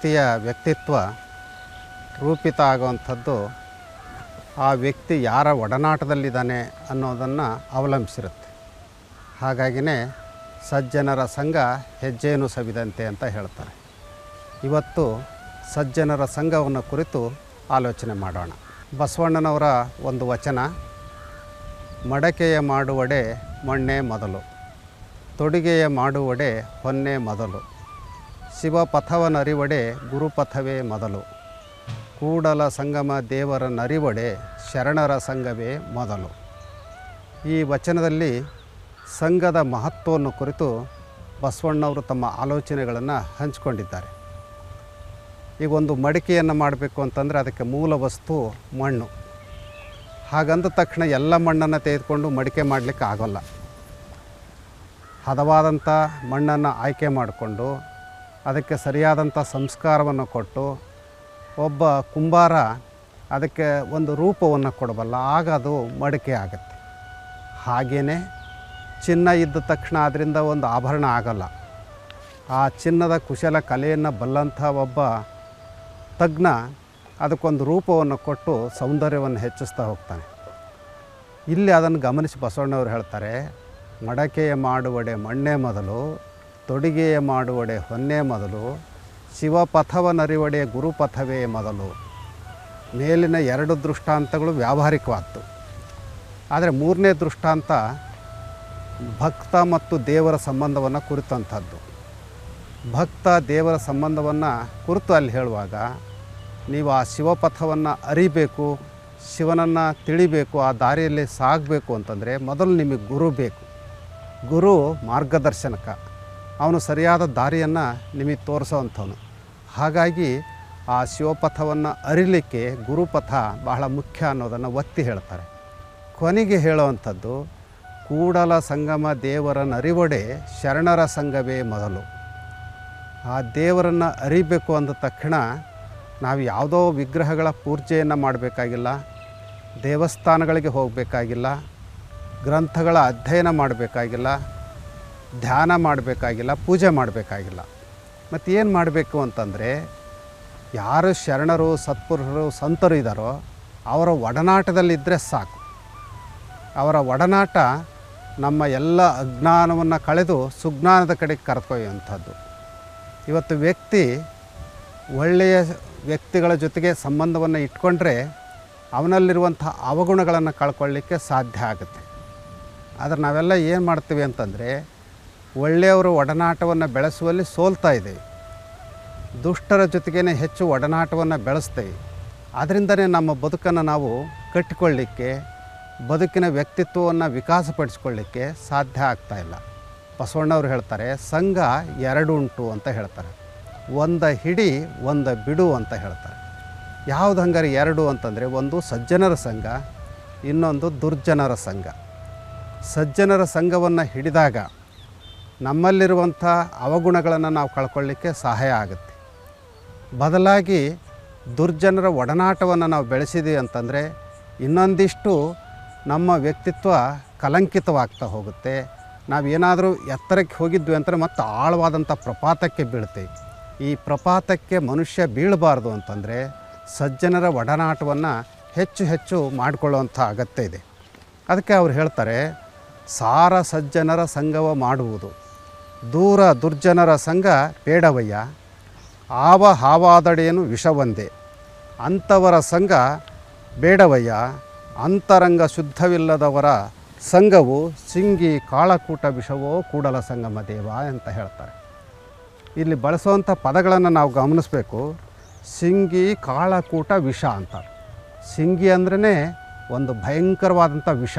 ವ್ಯಕ್ತಿಯ ವ್ಯಕ್ತಿತ್ವ ರೂಪಿತ ಆಗುವಂಥದ್ದು ಆ ವ್ಯಕ್ತಿ ಯಾರ ಒಡನಾಟದಲ್ಲಿದ್ದಾನೆ ಅನ್ನೋದನ್ನು ಅವಲಂಬಿಸಿರುತ್ತೆ. ಹಾಗಾಗಿನೇ ಸಜ್ಜನರ ಸಂಘ ಹೆಜ್ಜೆಯನ್ನು ಸವಿದಂತೆ ಅಂತ ಹೇಳ್ತಾರೆ. ಇವತ್ತು ಸಜ್ಜನರ ಸಂಘವನ್ನು ಕುರಿತು ಆಲೋಚನೆ ಮಾಡೋಣ. ಬಸವಣ್ಣನವರ ಒಂದು ವಚನ, ಮಡಕೆಯ ಮಾಡುವಡೆ ಮಣ್ಣೆ ಮೊದಲು, ತೊಡುಗೆಯ ಮಾಡುವಡೆ ಹೊನ್ನೆ ಮೊದಲು. ಶಿವಪಥವನರಿವಡೆ ಗುರುಪಥವೇ ಮೊದಲು. ಕೂಡಲ ಸಂಗಮ ದೇವರ ನರಿವಡೆ ಶರಣರ ಸಂಘವೇ ಮೊದಲು. ಈ ವಚನದಲ್ಲಿ ಸಂಘದ ಮಹತ್ವವನ್ನು ಕುರಿತು ಬಸವಣ್ಣವರು ತಮ್ಮ ಆಲೋಚನೆಗಳನ್ನು ಹಂಚಿಕೊಂಡಿದ್ದಾರೆ. ಈಗ ಒಂದು ಮಡಿಕೆಯನ್ನು ಮಾಡಬೇಕು ಅಂತಂದರೆ ಅದಕ್ಕೆ ಮೂಲ ವಸ್ತು ಮಣ್ಣು. ಹಾಗಂದ ತಕ್ಷಣ ಎಲ್ಲ ಮಣ್ಣನ್ನು ತೆಗೆದುಕೊಂಡು ಮಡಿಕೆ ಮಾಡಲಿಕ್ಕೆ ಆಗೋಲ್ಲ. ಹದವಾದಂಥ ಮಣ್ಣನ್ನು ಆಯ್ಕೆ ಮಾಡಿಕೊಂಡು ಅದಕ್ಕೆ ಸರಿಯಾದಂಥ ಸಂಸ್ಕಾರವನ್ನು ಕೊಟ್ಟು ಒಬ್ಬ ಕುಂಬಾರ ಅದಕ್ಕೆ ಒಂದು ರೂಪವನ್ನು ಕೊಡಬಲ್ಲ, ಆಗ ಅದು ಮಡಿಕೆ ಆಗುತ್ತೆ. ಹಾಗೆಯೇ ಚಿನ್ನ ಇದ್ದ ತಕ್ಷಣ ಅದರಿಂದ ಒಂದು ಆಭರಣ ಆಗಲ್ಲ. ಆ ಚಿನ್ನದ ಕುಶಲ ಕಲೆಯನ್ನು ಬಲ್ಲಂಥ ಒಬ್ಬ ತಜ್ಞ ಅದಕ್ಕೊಂದು ರೂಪವನ್ನು ಕೊಟ್ಟು ಸೌಂದರ್ಯವನ್ನು ಹೆಚ್ಚಿಸ್ತಾ ಹೋಗ್ತಾನೆ. ಇಲ್ಲಿ ಅದನ್ನು ಗಮನಿಸಿ ಬಸವಣ್ಣವರು ಹೇಳ್ತಾರೆ, ಮಡಕೆಯ ಮಾಡುವಡೆ ಮಣ್ಣೆ ಮೊದಲು ತೊಡಿಗೆಯ ಮಾಡುವಡೆ ಹೊನ್ನೆ ಮೊದಲು, ಶಿವಪಥವನರಿವಡೆ ಗುರುಪಥವೇ ಮೊದಲು. ಮೇಲಿನ ಎರಡು ದೃಷ್ಟಾಂತಗಳು ವ್ಯಾವಹಾರಿಕವಾದ್ದು ಆದರೆ ಮೂರನೇ ದೃಷ್ಟಾಂತ ಭಕ್ತ ಮತ್ತು ದೇವರ ಸಂಬಂಧವನ್ನು ಕುರಿತಂಥದ್ದು. ಭಕ್ತ, ದೇವರ ಸಂಬಂಧವನ್ನು ಕುರಿತು ಅಲ್ಲಿ ಹೇಳುವಾಗ, ನೀವು ಆ ಶಿವಪಥವನ್ನು ಅರಿಬೇಕು, ಶಿವನನ್ನು ತಿಳಿಬೇಕು, ಆ ದಾರಿಯಲ್ಲಿ ಸಾಗಬೇಕು ಅಂತಂದರೆ ಮೊದಲು ನಿಮಗೆ ಗುರು ಬೇಕು. ಗುರು ಮಾರ್ಗದರ್ಶನಕ. ಅವನು ಸರಿಯಾದ ದಾರಿಯನ್ನು ನಿಮಗೆ ತೋರಿಸೋವಂಥವನು ಹಾಗಾಗಿ ಆ ಶಿವಪಥವನ್ನು ಅರಿಲಿಕ್ಕೆ ಗುರುಪಥ ಬಹಳ ಮುಖ್ಯ ಅನ್ನೋದನ್ನು ಒತ್ತಿ ಹೇಳ್ತಾರೆ. ಕೊನೆಗೆ ಹೇಳುವಂಥದ್ದು ಕೂಡಲ ಸಂಗಮ ದೇವರ ನರಿವಡೆ ಶರಣರ ಸಂಗವೇ ಮೊದಲು. ಆ ದೇವರನ್ನು ಅರಿಬೇಕು ಅಂದ ತಕ್ಷಣ ನಾವು ಯಾವುದೋ ವಿಗ್ರಹಗಳ ಪೂಜೆಯನ್ನು ಮಾಡಬೇಕಾಗಿಲ್ಲ, ದೇವಸ್ಥಾನಗಳಿಗೆ ಹೋಗಬೇಕಾಗಿಲ್ಲ, ಗ್ರಂಥಗಳ ಅಧ್ಯಯನ ಮಾಡಬೇಕಾಗಿಲ್ಲ ಧ್ಯಾನ ಮಾಡಬೇಕಾಗಿಲ್ಲ, ಪೂಜೆ ಮಾಡಬೇಕಾಗಿಲ್ಲ. ಮತ್ತು ಏನು ಮಾಡಬೇಕು ಅಂತಂದರೆ, ಯಾರು ಶರಣರು, ಸತ್ಪುರುಷರು, ಸಂತರು ಇದ್ದಾರೋ ಅವರ ಒಡನಾಟದಲ್ಲಿದ್ದರೆ ಸಾಕು. ಅವರ ಒಡನಾಟ ನಮ್ಮ ಎಲ್ಲ ಅಜ್ಞಾನವನ್ನು ಕಳೆದು ಸುಜ್ಞಾನದ ಕಡೆಗೆ ಕರೆದೊಯ್ಯುವಂಥದ್ದು ಇವತ್ತು ವ್ಯಕ್ತಿ ಒಳ್ಳೆಯ ವ್ಯಕ್ತಿಗಳ ಜೊತೆಗೆ ಸಂಬಂಧವನ್ನು ಇಟ್ಕೊಂಡ್ರೆ ಅವನಲ್ಲಿರುವಂಥ ಅವಗುಣಗಳನ್ನು ಕಳ್ಕೊಳ್ಳಿಕ್ಕೆ ಸಾಧ್ಯ ಆಗುತ್ತೆ. ಆದರೆ ನಾವೆಲ್ಲ ಏನು ಮಾಡ್ತೀವಿ ಅಂತಂದರೆ ಒಳ್ಳೆಯವರ ಒಡನಾಟವನ್ನು ಬೆಳೆಸುವಲ್ಲಿ ಸೋಲ್ತಾ ಇದೆ. ದುಷ್ಟರ ಜೊತೆಗೇ ಹೆಚ್ಚು ಒಡನಾಟವನ್ನು ಬೆಳೆಸ್ತೇವೆ ಅದರಿಂದನೇ ನಮ್ಮ ಬದುಕನ್ನು ನಾವು ಕಟ್ಟಿಕೊಳ್ಳಿಕ್ಕೆ, ಬದುಕಿನ ವ್ಯಕ್ತಿತ್ವವನ್ನು ವಿಕಾಸಪಡಿಸ್ಕೊಳ್ಳಿಕ್ಕೆ ಸಾಧ್ಯ ಆಗ್ತಾ ಇಲ್ಲ. ಬಸವಣ್ಣವ್ರು ಹೇಳ್ತಾರೆ, ಸಂಘ ಎರಡು ಉಂಟು ಅಂತ ಹೇಳ್ತಾರೆ. ಒಂದ ಹಿಡಿ, ಒಂದ ಬಿಡು ಅಂತ ಹೇಳ್ತಾರೆ. ಯಾವುದು ಹಂಗಾರೆ ಎರಡು ಅಂತಂದರೆ, ಒಂದು ಸಜ್ಜನರ ಸಂಘ, ಇನ್ನೊಂದು ದುರ್ಜನರ ಸಂಘ. ಸಜ್ಜನರ ಸಂಘವನ್ನು ಹಿಡಿದಾಗ ನಮ್ಮಲ್ಲಿರುವಂಥ ಅವಗುಣಗಳನ್ನು ನಾವು ಕಳ್ಕೊಳ್ಳಿಕ್ಕೆ ಸಹಾಯ ಆಗುತ್ತೆ. ಬದಲಾಗಿ ದುರ್ಜನರ ಒಡನಾಟವನ್ನು ನಾವು ಬೆಳೆಸಿದ್ದೀವಿ ಅಂತಂದರೆ ಇನ್ನೊಂದಿಷ್ಟು ನಮ್ಮ ವ್ಯಕ್ತಿತ್ವ ಕಲಂಕಿತವಾಗ್ತಾ ಹೋಗುತ್ತೆ. ನಾವೇನಾದರೂ ಎತ್ತರಕ್ಕೆ ಹೋಗಿದ್ವಿ ಅಂದರೆ ಮತ್ತು ಆಳವಾದಂಥ ಪ್ರಪಾತಕ್ಕೆ ಬೀಳ್ತೀವಿ. ಈ ಪ್ರಪಾತಕ್ಕೆ ಮನುಷ್ಯ ಬೀಳಬಾರ್ದು ಅಂತಂದರೆ ಸಜ್ಜನರ ಒಡನಾಟವನ್ನು ಹೆಚ್ಚು ಹೆಚ್ಚು ಮಾಡಿಕೊಳ್ಳುವಂಥ ಅಗತ್ಯ ಇದೆ. ಅದಕ್ಕೆ ಅವ್ರು ಹೇಳ್ತಾರೆ ಸಾರ ಸಜ್ಜನರ ಸಂಘವ ಮಾಡುವುದು. ದೂರ ದುರ್ಜನರ ಸಂಘ ಬೇಡವಯ್ಯ ಆವ ಹಾವಾದಡೇನು ವಿಷವೊಂದೇ. ಅಂಥವರ ಸಂಘ ಬೇಡವಯ್ಯ. ಅಂತರಂಗ ಶುದ್ಧವಿಲ್ಲದವರ ಸಂಘವು ಸಿಂಗಿ ಕಾಳಕೂಟ ವಿಷವೋ ಕೂಡಲ ಸಂಗಮ ದೇವ ಅಂತ ಹೇಳ್ತಾರೆ. ಇಲ್ಲಿ ಬಳಸುವಂಥ ಪದಗಳನ್ನು ನಾವು ಗಮನಿಸಬೇಕು. ಸಿಂಗಿ ಕಾಳಕೂಟ ವಿಷ ಅಂತಾರೆ. ಸಿಂಗಿ ಅಂದ್ರೇ ಒಂದು ಭಯಂಕರವಾದಂಥ ವಿಷ.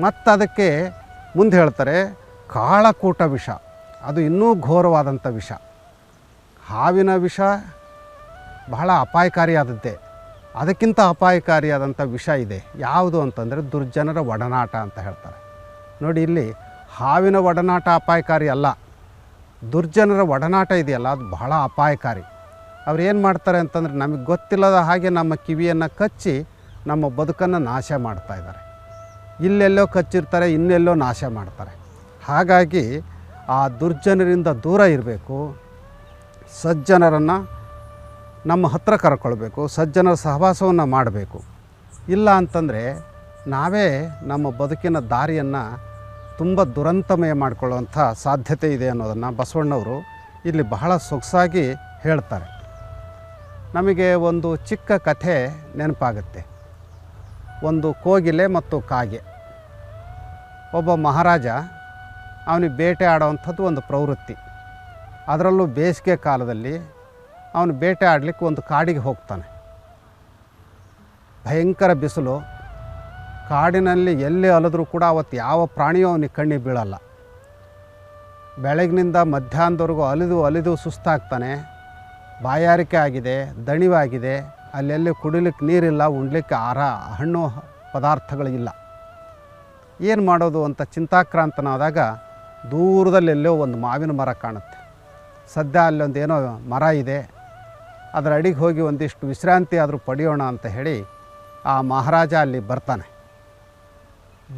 ಮತ್ತು ಅದಕ್ಕೆ ಮುಂದೆ ಹೇಳ್ತಾರೆ ಕಾಳಕೂಟ ವಿಷ. ಅದು ಇನ್ನೂ ಘೋರವಾದಂಥ ವಿಷ. ಹಾವಿನ ವಿಷ ಬಹಳ ಅಪಾಯಕಾರಿಯಾದದ್ದೇ. ಅದಕ್ಕಿಂತ ಅಪಾಯಕಾರಿಯಾದಂಥ ವಿಷ ಇದೆ. ಯಾವುದು ಅಂತಂದರೆ ದುರ್ಜನರ ಒಡನಾಟ ಅಂತ ಹೇಳ್ತಾರೆ. ನೋಡಿ ಇಲ್ಲಿ ಹಾವಿನ ಒಡನಾಟ ಅಪಾಯಕಾರಿ ಅಲ್ಲ. ದುರ್ಜನರ ಒಡನಾಟ ಇದೆಯಲ್ಲ, ಅದು ಬಹಳ ಅಪಾಯಕಾರಿ. ಅವ್ರು ಏನು ಮಾಡ್ತಾರೆ ಅಂತಂದರೆ ನಮಗೆ ಗೊತ್ತಿಲ್ಲದ ಹಾಗೆ ನಮ್ಮ ಕಿವಿಯನ್ನು ಕಚ್ಚಿ ನಮ್ಮ ಬದುಕನ್ನು ನಾಶ ಮಾಡ್ತಾ ಇದ್ದಾರೆ. ಇಲ್ಲೆಲ್ಲೋ ಕಚ್ಚಿರ್ತಾರೆ, ಇನ್ನೆಲ್ಲೋ ನಾಶ ಮಾಡ್ತಾರೆ. ಹಾಗಾಗಿ ಆ ದುರ್ಜನರಿಂದ ದೂರ ಇರಬೇಕು. ಸಜ್ಜನರನ್ನು ನಮ್ಮ ಹತ್ರ ಕರ್ಕೊಳ್ಬೇಕು. ಸಜ್ಜನರ ಸಹವಾಸವನ್ನು ಮಾಡಬೇಕು. ಇಲ್ಲ ಅಂತಂದರೆ ನಾವೇ ನಮ್ಮ ಬದುಕಿನ ದಾರಿಯನ್ನು ತುಂಬ ದುರಂತಮಯ ಮಾಡಿಕೊಳ್ಳುವಂಥ ಸಾಧ್ಯತೆ ಇದೆ ಅನ್ನೋದನ್ನು ಬಸವಣ್ಣವರು ಇಲ್ಲಿ ಬಹಳ ಸೊಗಸಾಗಿ ಹೇಳ್ತಾರೆ. ನಮಗೆ ಒಂದು ಚಿಕ್ಕ ಕಥೆ ನೆನಪಾಗುತ್ತೆ. ಒಂದು ಕೋಗಿಲೆ ಮತ್ತು ಕಾಗೆ. ಒಬ್ಬ ಮಹಾರಾಜ ಅವನಿಗೆ ಬೇಟೆ ಆಡೋವಂಥದ್ದು ಒಂದು ಪ್ರವೃತ್ತಿ. ಅದರಲ್ಲೂ ಬೇಸಿಗೆ ಕಾಲದಲ್ಲಿ ಅವನು ಬೇಟೆ ಆಡಲಿಕ್ಕೆ ಒಂದು ಕಾಡಿಗೆ ಹೋಗ್ತಾನೆ. ಭಯಂಕರ ಬಿಸಿಲು. ಕಾಡಿನಲ್ಲಿ ಎಲ್ಲಿ ಅಲಿದ್ರೂ ಕೂಡ ಅವತ್ತು ಯಾವ ಪ್ರಾಣಿಯೂ ಅವನಿಗೆ ಕಣ್ಣಿಗೆ ಬೀಳಲ್ಲ. ಬೆಳಗಿನಿಂದ ಮಧ್ಯಾಹ್ನದವರೆಗೂ ಅಲಿದು ಅಲಿದು ಸುಸ್ತಾಗ್ತಾನೆ. ಬಾಯಾರಿಕೆ ಆಗಿದೆ, ದಣಿವಾಗಿದೆ. ಅಲ್ಲೆಲ್ಲಿ ಕುಡಿಲಿಕ್ಕೆ ನೀರಿಲ್ಲ, ಉಣ್ಲಿಕ್ಕೆ ಆಹಾರ, ಹಣ್ಣು ಪದಾರ್ಥಗಳಿಲ್ಲ. ಏನು ಮಾಡೋದು ಅಂತ ಚಿಂತಾಕ್ರಾಂತನಾದಾಗ ದೂರದಲ್ಲೆಲ್ಲೋ ಒಂದು ಮಾವಿನ ಮರ ಕಾಣುತ್ತೆ. ಸದ್ಯ ಅಲ್ಲೊಂದು ಏನೋ ಮರ ಇದೆ. ಅದರ ಅಡಿಗೆ ಹೋಗಿ ಒಂದಿಷ್ಟು ವಿಶ್ರಾಂತಿ ಆದರೂ ಪಡೆಯೋಣ ಅಂತ ಹೇಳಿ ಆ ಮಹಾರಾಜ ಅಲ್ಲಿ ಬರ್ತಾನೆ.